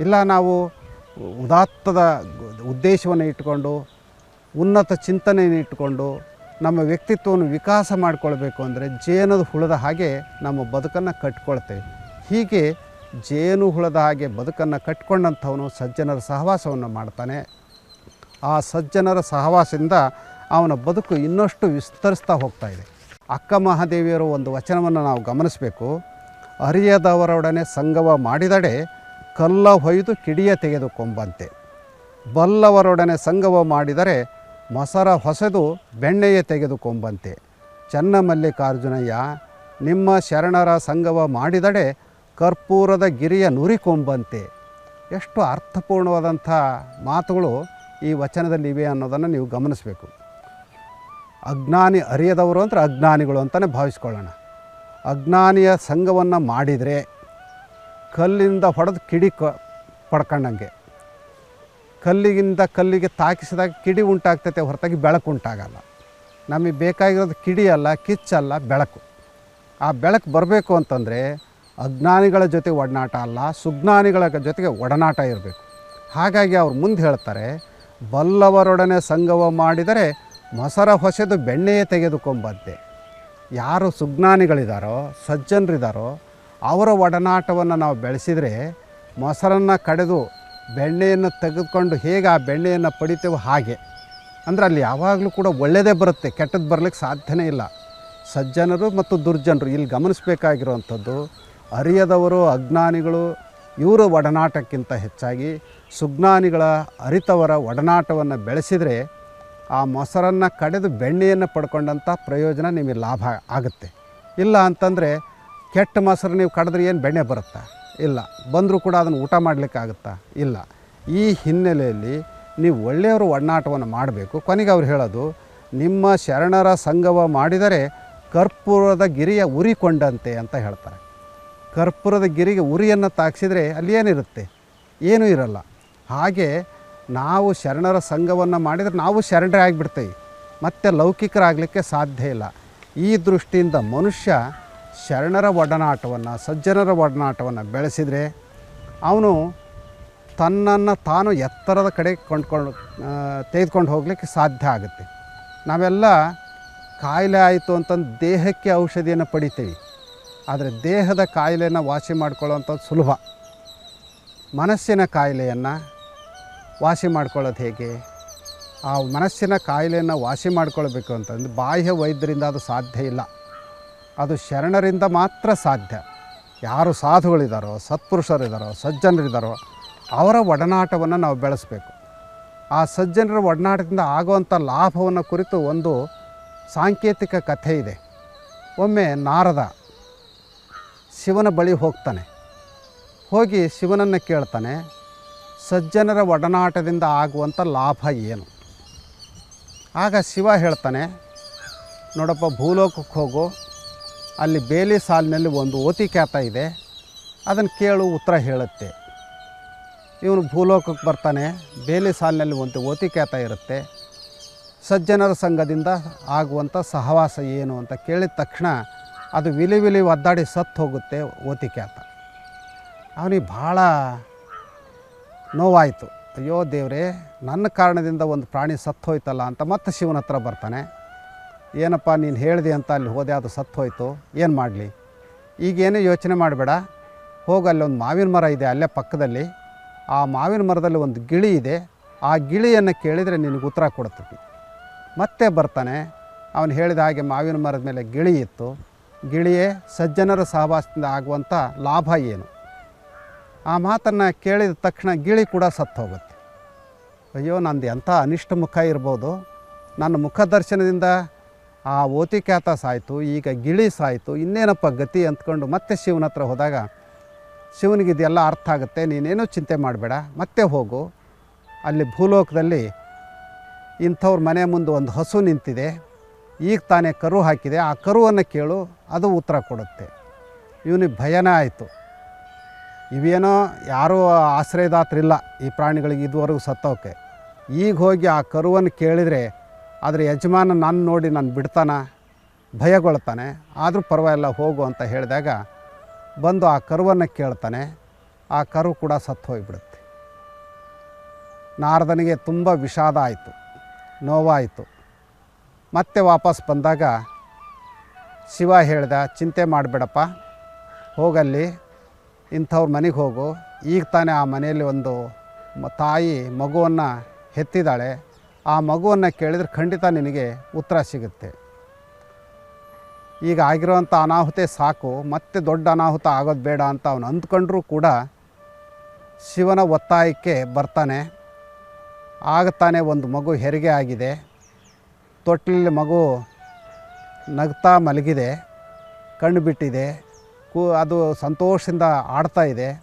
ಇಲ್ಲ ನಾವು ಉದಾತ್ತದ ಉದ್ದೇಶವನ್ನು ಇಟ್ಟುಕೊಂಡು, ಉನ್ನತ ಚಿಂತನೆಯನ್ನು ಇಟ್ಟುಕೊಂಡು, ನಮ್ಮ ವ್ಯಕ್ತಿತ್ವವನ್ನು ವಿಕಾಸ ಮಾಡಿಕೊಳ್ಬೇಕು ಅಂದರೆ ಜೇನದ ಹುಳದ ಹಾಗೆ ನಮ್ಮ ಬದುಕನ್ನು ಕಟ್ಕೊಳ್ತೇವೆ. ಹೀಗೆ ಜೇನು ಹುಳದ ಹಾಗೆ ಬದುಕನ್ನು ಕಟ್ಕೊಂಡಂಥವನು ಸಜ್ಜನರ ಸಹವಾಸವನ್ನು ಮಾಡ್ತಾನೆ. ಆ ಸಜ್ಜನರ ಸಹವಾಸದಿಂದ ಅವನ ಬದುಕು ಇನ್ನಷ್ಟು ವಿಸ್ತರಿಸ್ತಾ ಹೋಗ್ತಾ ಇದೆ. ಅಕ್ಕ ಮಹಾದೇವಿಯರ ಒಂದು ವಚನವನ್ನು ನಾವು ಗಮನಿಸಬೇಕು. ಅರಿಯದವರೊಡನೆ ಸಂಗವ ಮಾಡಿದಡೆ ಕಲ್ಲ ಹೊಯ್ದು ಕಿಡಿಯ ತೆಗೆದುಕೊಂಬಂತೆ ಬಲ್ಲವರೊಡನೆ ಸಂಗವ ಮಾಡಿದರೆ ಮೊಸರ ಹೊಸೆದು ಬೆಣ್ಣೆಯ ತೆಗೆದುಕೊಂಬಂತೆ ಚನ್ನಮಲ್ಲಿಕಾರ್ಜುನಯ್ಯ ನಿಮ್ಮ ಶರಣರ ಸಂಗವ ಮಾಡಿದಡೆ ಕರ್ಪೂರದ ಗಿರಿಯ ನುರಿಕೊಂಬಂತೆ ಎಷ್ಟು ಅರ್ಥಪೂರ್ಣವಾದಂಥ ಮಾತುಗಳು ಈ ವಚನದಲ್ಲಿ ಇವೆ ಅನ್ನೋದನ್ನು ನೀವು ಗಮನಿಸಬೇಕು. ಅಜ್ಞಾನಿ ಅರಿಯದವರು ಅಂದರೆ ಅಜ್ಞಾನಿಗಳು ಅಂತಲೇ ಭಾವಿಸ್ಕೊಳ್ಳೋಣ. ಅಜ್ಞಾನಿಯ ಸಂಘವನ್ನು ಮಾಡಿದರೆ ಕಲ್ಲಿಂದ ಹೊಡೆದು ಕಿಡಿ ಕ ಪಡ್ಕೊಂಡಂಗೆ. ಕಲ್ಲಿಗಿಂದ ಕಲ್ಲಿಗೆ ತಾಕಿಸಿದಾಗ ಕಿಡಿ ಉಂಟಾಗ್ತೈತೆ, ಹೊರತಾಗಿ ಬೆಳಕು ಉಂಟಾಗಲ್ಲ. ನಮಗೆ ಬೇಕಾಗಿರೋದು ಕಿಡಿ ಅಲ್ಲ ಕಿಚ್ಚಲ್ಲ ಬೆಳಕು. ಆ ಬೆಳಕು ಬರಬೇಕು ಅಂತಂದರೆ ಅಜ್ಞಾನಿಗಳ ಜೊತೆ ಒಡನಾಟ ಅಲ್ಲ, ಸುಜ್ಞಾನಿಗಳ ಜೊತೆಗೆ ಒಡನಾಟ ಇರಬೇಕು. ಹಾಗಾಗಿ ಅವ್ರು ಮುಂದೆ ಹೇಳ್ತಾರೆ, ಬಲ್ಲವರೊಡನೆ ಸಂಗವ ಮಾಡಿದರೆ ಮೊಸರ ಹೊಸೆದು ಬೆಣ್ಣೆಯೇ ತೆಗೆದುಕೊಂಬದ್ದೆ ಯಾರು ಸುಜ್ಞಾನಿಗಳಿದ್ದಾರೋ ಸಜ್ಜನರಿದ್ದಾರೋ ಅವರ ಒಡನಾಟವನ್ನು ನಾವು ಬೆಳೆಸಿದರೆ ಮೊಸರನ್ನು ಕಡೆದು ಬೆಣ್ಣೆಯನ್ನು ತೆಗೆದುಕೊಂಡು ಹೇಗೆ ಆ ಬೆಣ್ಣೆಯನ್ನು ಪಡಿತೇವೋ ಹಾಗೆ. ಅಂದರೆ ಅಲ್ಲಿ ಯಾವಾಗಲೂ ಕೂಡ ಒಳ್ಳೆಯದೇ ಬರುತ್ತೆ, ಕೆಟ್ಟದ್ದು ಬರಲಿಕ್ಕೆ ಸಾಧ್ಯನೇ ಇಲ್ಲ. ಸಜ್ಜನರು ಮತ್ತು ದುರ್ಜನರು ಇಲ್ಲಿ ಗಮನಿಸಬೇಕಾಗಿರುವಂಥದ್ದು, ಅರಿಯದವರು, ಅಜ್ಞಾನಿಗಳು, ಇವರ ಒಡನಾಟಕ್ಕಿಂತ ಹೆಚ್ಚಾಗಿ ಸುಜ್ಞಾನಿಗಳ, ಅರಿತವರ ಒಡನಾಟವನ್ನು ಬೆಳೆಸಿದರೆ ಆ ಮೊಸರನ್ನು ಕಡೆದು ಬೆಣ್ಣೆಯನ್ನು ಪಡ್ಕೊಂಡಂಥ ಪ್ರಯೋಜನ ನಿಮಗೆ ಲಾಭ ಆಗುತ್ತೆ. ಇಲ್ಲ ಅಂತಂದರೆ ಕೆಟ್ಟ ಮೊಸರು ನೀವು ಕಡಿದ್ರೆ ಏನು ಬೆಣ್ಣೆ ಬರುತ್ತಾ? ಇಲ್ಲ. ಬಂದರೂ ಕೂಡ ಅದನ್ನು ಊಟ ಮಾಡಲಿಕ್ಕಾಗುತ್ತಾ ಇಲ್ಲ. ಈ ಹಿನ್ನೆಲೆಯಲ್ಲಿ ನೀವು ಒಳ್ಳೆಯವರು ಒಡನಾಟವನ್ನು ಮಾಡಬೇಕು. ಕೊನೆಗೆ ಅವ್ರು ಹೇಳೋದು, ನಿಮ್ಮ ಶರಣರ ಸಂಗವ ಮಾಡಿದರೆ ಕರ್ಪೂರದ ಗಿರಿಯ ಉರಿಕೊಂಡಂತೆ ಅಂತ ಹೇಳ್ತಾರೆ. ಕರ್ಪೂರದ ಗಿರಿಗೆ ಉರಿಯನ್ನು ತಾಕ್ಸಿದರೆ ಅಲ್ಲಿ ಏನಿರುತ್ತೆ? ಏನೂ ಇರಲ್ಲ. ಹಾಗೆ ನಾವು ಶರಣರ ಸಂಘವನ್ನು ಮಾಡಿದರೆ ನಾವು ಶರಣರೇ ಆಗಿಬಿಡ್ತೇವೆ. ಮತ್ತು ಲೌಕಿಕರಾಗಲಿಕ್ಕೆ ಸಾಧ್ಯ ಇಲ್ಲ. ಈ ದೃಷ್ಟಿಯಿಂದ ಮನುಷ್ಯ ಶರಣರ ಒಡನಾಟವನ್ನು, ಸಜ್ಜನರ ಒಡನಾಟವನ್ನು ಬೆಳೆಸಿದರೆ ಅವನು ತನ್ನನ್ನು ತಾನು ಎತ್ತರದ ಕಡೆ ಕೊಂಡ್ಕೊಂಡು ತೆಗೆದುಕೊಂಡು ಹೋಗಲಿಕ್ಕೆ ಸಾಧ್ಯ ಆಗುತ್ತೆ. ನಾವೆಲ್ಲ ಕಾಯಿಲೆ ಆಯಿತು ಅಂತಂದು ದೇಹಕ್ಕೆ ಔಷಧಿಯನ್ನು ಪಡಿತೀವಿ. ಆದರೆ ದೇಹದ ಕಾಯಿಲೆಯನ್ನು ವಾಸಿ ಮಾಡ್ಕೊಳ್ಳೋವಂಥದ್ದು ಸುಲಭ. ಮನಸ್ಸಿನ ಕಾಯಿಲೆಯನ್ನು ವಾಸಿ ಮಾಡ್ಕೊಳ್ಳೋದು ಹೇಗೆ? ಆ ಮನಸ್ಸಿನ ಕಾಯಿಲೆಯನ್ನು ವಾಸಿ ಮಾಡ್ಕೊಳ್ಬೇಕು ಅಂತಂದು ಬಾಹ್ಯ ವೈದ್ಯರಿಂದ ಅದು ಸಾಧ್ಯ ಇಲ್ಲ. ಅದು ಶರಣರಿಂದ ಮಾತ್ರ ಸಾಧ್ಯ. ಯಾರು ಸಾಧುಗಳಿದ್ದಾರೋ ಸತ್ಪುರುಷರಿದ್ದಾರೋ ಸಜ್ಜನರಿದ್ದಾರೋ ಅವರ ಒಡನಾಟವನ್ನು ನಾವು ಬೆಳೆಸಬೇಕು. ಆ ಸಜ್ಜನರ ಒಡನಾಟದಿಂದ ಆಗುವಂಥ ಲಾಭವನ್ನು ಕುರಿತು ಒಂದು ಸಾಂಕೇತಿಕ ಕಥೆ ಇದೆ. ಒಮ್ಮೆ ನಾರದ ಶಿವನ ಬಳಿ ಹೋಗ್ತಾನೆ. ಹೋಗಿ ಶಿವನನ್ನು ಕೇಳ್ತಾನೆ, ಸಜ್ಜನರ ಒಡನಾಟದಿಂದ ಆಗುವಂಥ ಲಾಭ ಏನು? ಆಗ ಶಿವ ಹೇಳ್ತಾನೆ, ನೋಡಪ್ಪ, ಭೂಲೋಕಕ್ಕೆ ಹೋಗು ಅಲ್ಲಿ ಬೇಲಿ ಸಾಲಿನಲ್ಲಿ ಒಂದು ಓತಿ ಕ್ಯಾತ ಇದೆ. ಅದನ್ನು ಕೇಳು, ಉತ್ತರ ಹೇಳುತ್ತೆ. ಇವನು ಭೂಲೋಕಕ್ಕೆ ಬರ್ತಾನೆ. ಬೇಲಿ ಸಾಲಿನಲ್ಲಿ ಒಂದು ಓತಿ ಕ್ಯಾತ ಇರುತ್ತೆ. ಸಜ್ಜನರ ಸಂಘದಿಂದ ಆಗುವಂಥ ಸಹವಾಸ ಏನು ಅಂತ ಕೇಳಿದ ತಕ್ಷಣ ಅದು ವಿಲಿ ವಿಲಿ ಒದ್ದಾಡಿ ಸತ್ತು ಹೋಗುತ್ತೆ ಓತಿ ಕ್ಯಾತ ಅವನಿಗೆ ಭಾಳ ನೋವಾಯಿತು. ಅಯ್ಯೋ ದೇವರೇ, ನನ್ನ ಕಾರಣದಿಂದ ಒಂದು ಪ್ರಾಣಿ ಸತ್ತು ಹೋಯ್ತಲ್ಲ ಅಂತ ಮತ್ತೆ ಶಿವನ ಹತ್ರ ಬರ್ತಾನೆ. ಏನಪ್ಪ ನೀನು ಹೇಳಿದೆ ಅಂತ ಅಲ್ಲಿ ಹೋದೆ, ಅದು ಸತ್ತು ಹೋಯ್ತು, ಏನು ಮಾಡಲಿ? ಈಗೇನು ಯೋಚನೆ ಮಾಡಬೇಡ. ಹೋಗಿ ಅಲ್ಲಿ ಒಂದು ಮಾವಿನ ಮರ ಇದೆ, ಅಲ್ಲೇ ಪಕ್ಕದಲ್ಲಿ. ಆ ಮಾವಿನ ಮರದಲ್ಲಿ ಒಂದು ಗಿಳಿ ಇದೆ. ಆ ಗಿಳಿಯನ್ನು ಕೇಳಿದರೆ ನಿನಗೆ ಉತ್ತರ ಕೊಡ್ತೀವಿ ಮತ್ತೆ ಬರ್ತಾನೆ, ಅವನು ಹೇಳಿದ ಹಾಗೆ ಮಾವಿನ ಮರದ ಮೇಲೆ ಗಿಳಿ ಇತ್ತು. ಗಿಳಿಯೇ, ಸಜ್ಜನರ ಸಹವಾಸದಿಂದ ಆಗುವಂಥ ಲಾಭ ಏನು? ಆ ಮಾತನ್ನು ಕೇಳಿದ ತಕ್ಷಣ ಗಿಳಿ ಕೂಡ ಸತ್ತು ಹೋಗುತ್ತೆ. ಅಯ್ಯೋ, ನಂದು ಎಂಥ ಅನಿಷ್ಟ ಮುಖ ಇರ್ಬೋದು. ನನ್ನ ಮುಖ ದರ್ಶನದಿಂದ ಆ ಓತಿಕ್ಯಾತ ಸಾಯ್ತು, ಈಗ ಗಿಳಿ ಸಾಯ್ತು, ಇನ್ನೇನಪ್ಪ ಗತಿ ಅಂದ್ಕೊಂಡು ಮತ್ತೆ ಶಿವನ ಹತ್ರ ಹೋದಾಗ, ಶಿವನಿಗೆ ಇದೆಲ್ಲ ಅರ್ಥ ಆಗುತ್ತೆ, ನೀನೇನೂ ಚಿಂತೆ ಮಾಡಬೇಡ, ಮತ್ತೆ ಹೋಗು. ಅಲ್ಲಿ ಭೂಲೋಕದಲ್ಲಿ ಇಂಥವ್ರ ಮನೆ ಮುಂದೆ ಒಂದು ಹಸು ನಿಂತಿದೆ, ಈಗ ತಾನೇ ಕರು ಹಾಕಿದೆ, ಆ ಕರುವನ್ನು ಕೇಳು, ಅದು ಉತ್ತರ ಕೊಡುತ್ತೆ. ಇವನಿಗೆ ಭಯನೇ ಆಯಿತು. ಇವೇನೋ ಯಾರೂ ಆಶ್ರಯದಾತರಿಲ್ಲ ಈ ಪ್ರಾಣಿಗಳಿಗೆ ಇದುವರೆಗೂ ಸತ್ತೋಕೆ. ಈಗ ಹೋಗಿ ಆ ಕರುವನ್ನು ಕೇಳಿದರೆ ಅದರ ಯಜಮಾನ ನಾನು ನೋಡಿ ನಾನು ಬಿಡ್ತಾನ, ಭಯಗೊಳ್ತಾನೆ, ಆದರೂ ಪರವಾಗಿಲ್ಲ, ಹೋಗು ಅಂತ ಹೇಳಿದಾಗ ಬಂದು ಆ ಕರುವನ್ನು ಕೇಳ್ತಾನೆ, ಆ ಕರು ಕೂಡ ಸತ್ತು ಹೋಗಿಬಿಡುತ್ತೆ. ನಾರದನಿಗೆ ತುಂಬ ವಿಷಾದ ಆಯಿತು, ನೋವಾಯಿತು. ಮತ್ತೆ ವಾಪಸ್ ಬಂದಾಗ ಶಿವ ಹೇಳ್ದ, ಚಿಂತೆ ಮಾಡಬೇಡಪ್ಪ, ಹೋಗಲ್ಲಿ, ಇಂಥವ್ರ ಮನೆಗೆ ಹೋಗು, ಈಗ ತಾನೇ ಆ ಮನೆಯಲ್ಲಿ ಒಂದು ತಾಯಿ ಮಗುವನ್ನು ಹೆತ್ತಿದ್ದಾಳೆ ಆ ಮಗುವನ್ನು ಕೇಳಿದರೆ ಖಂಡಿತ ನಿನಗೆ ಉತ್ತರ ಸಿಗುತ್ತೆ. ಈಗ ಆಗಿರುವಂಥ ಅನಾಹುತೆ ಸಾಕು, ಮತ್ತೆ ದೊಡ್ಡ ಅನಾಹುತ ಆಗೋದು ಬೇಡ ಅಂತ ಅವನು ಅಂದ್ಕೊಂಡ್ರೂ ಕೂಡ ಶಿವನ ಒತ್ತಾಯಕ್ಕೆ ಬರ್ತಾನೆ. ಆಗತಾನೆ ಒಂದು ಮಗು ಹೆರಿಗೆ ಆಗಿದೆ. ತೊಟ್ಟಲಲ್ಲಿ ಮಗು ನಗ್ತಾ ಮಲಗಿದೆ. ಕಣ್ಣು ಬಿಟ್ಟಿದೆ. ಕೂ, ಅದು ಸಂತೋಷದಿಂದ ಆಡ್ತಾ ಇದೆ.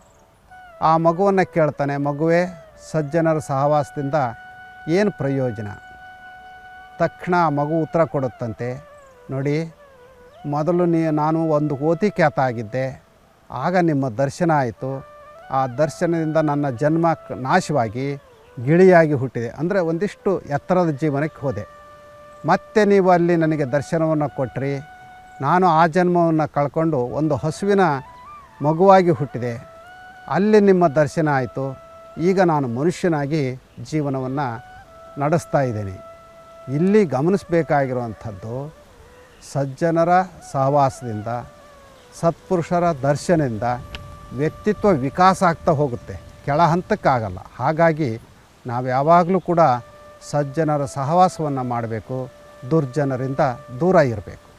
ಆ ಮಗುವನ್ನು ಕೇಳ್ತಾನೆ, ಮಗುವೇ, ಸಜ್ಜನರ ಸಹವಾಸದಿಂದ ಏನು ಪ್ರಯೋಜನ? ತಕ್ಷಣ ಮಗು ಉತ್ತರ ಕೊಡುತ್ತಂತೆ, ನೋಡಿ, ಮೊದಲು ನೀ, ನಾನು ಒಂದು ಓತಿ ಖ್ಯಾತ ಆಗಿದ್ದೆ ಆಗ ನಿಮ್ಮ ದರ್ಶನ ಆಯಿತು. ಆ ದರ್ಶನದಿಂದ ನನ್ನ ಜನ್ಮ ನಾಶವಾಗಿ, ಗಿಳಿಯಾಗಿ ಹುಟ್ಟಿದೆ. ಅಂದರೆ ಒಂದಿಷ್ಟು ಎತ್ತರದ ಜೀವನಕ್ಕೆ ಹೋದೆ. ಮತ್ತೆ ನೀವು ಅಲ್ಲಿ ನನಗೆ ದರ್ಶನವನ್ನು ಕೊಟ್ಟರಿ ನಾನು ಆ ಜನ್ಮವನ್ನು ಕಳ್ಕೊಂಡು ಒಂದು ಹಸುವಿನ ಮಗುವಾಗಿ ಹುಟ್ಟಿದೆ. ಅಲ್ಲಿ ನಿಮ್ಮ ದರ್ಶನ ಆಯಿತು. ಈಗ ನಾನು ಮನುಷ್ಯನಾಗಿ ಜೀವನವನ್ನು ನಡೆಸ್ತಾ ಇದ್ದೀನಿ ಇಲ್ಲಿ ಗಮನಿಸಬೇಕಾಗಿರುವಂಥದ್ದು ಸಜ್ಜನರ ಸಹವಾಸದಿಂದ, ಸತ್ಪುರುಷರ ದರ್ಶನದಿಂದ ವ್ಯಕ್ತಿತ್ವ ವಿಕಾಸ ಆಗ್ತಾ ಹೋಗುತ್ತೆ. ಕೆಳ ಹಂತಕ್ಕಾಗಲ್ಲ. ಹಾಗಾಗಿ ನಾವು ಯಾವಾಗಲೂ ಕೂಡ ಸಜ್ಜನರ ಸಹವಾಸವನ್ನು ಮಾಡಬೇಕು, ದುರ್ಜನರಿಂದ ದೂರ ಇರಬೇಕು.